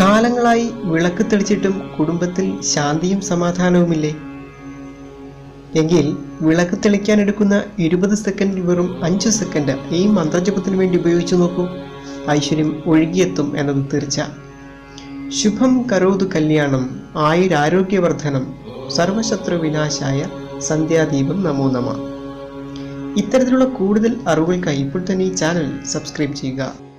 കാലങ്ങളായി വിളക്ക് തെളിച്ചിട്ടും കുടുംബത്തിൽ ശാന്തിയും സമാധാനവുമില്ലേ? എങ്കിൽ വിളക്ക് തെളിക്കാൻ എടുക്കുന്ന ഇരുപത് സെക്കൻഡ് വെറും അഞ്ച് സെക്കൻഡ് ഈ മന്ത്രജപത്തിന് വേണ്ടി ഉപയോഗിച്ചു നോക്കൂ. ഐശ്വര്യം ഒഴുകിയെത്തും എന്നത് തീർച്ച. ശുഭം കരോതു കല്യാണം ആയുരാരോഗ്യവർദ്ധനം സർവശത്രു വിനാശായ സന്ധ്യാദീപം നമോ നമ. ഇത്തരത്തിലുള്ള കൂടുതൽ അറിവുകൾക്കായി ഇപ്പോൾ തന്നെ ഈ ചാനൽ സബ്സ്ക്രൈബ് ചെയ്യുക.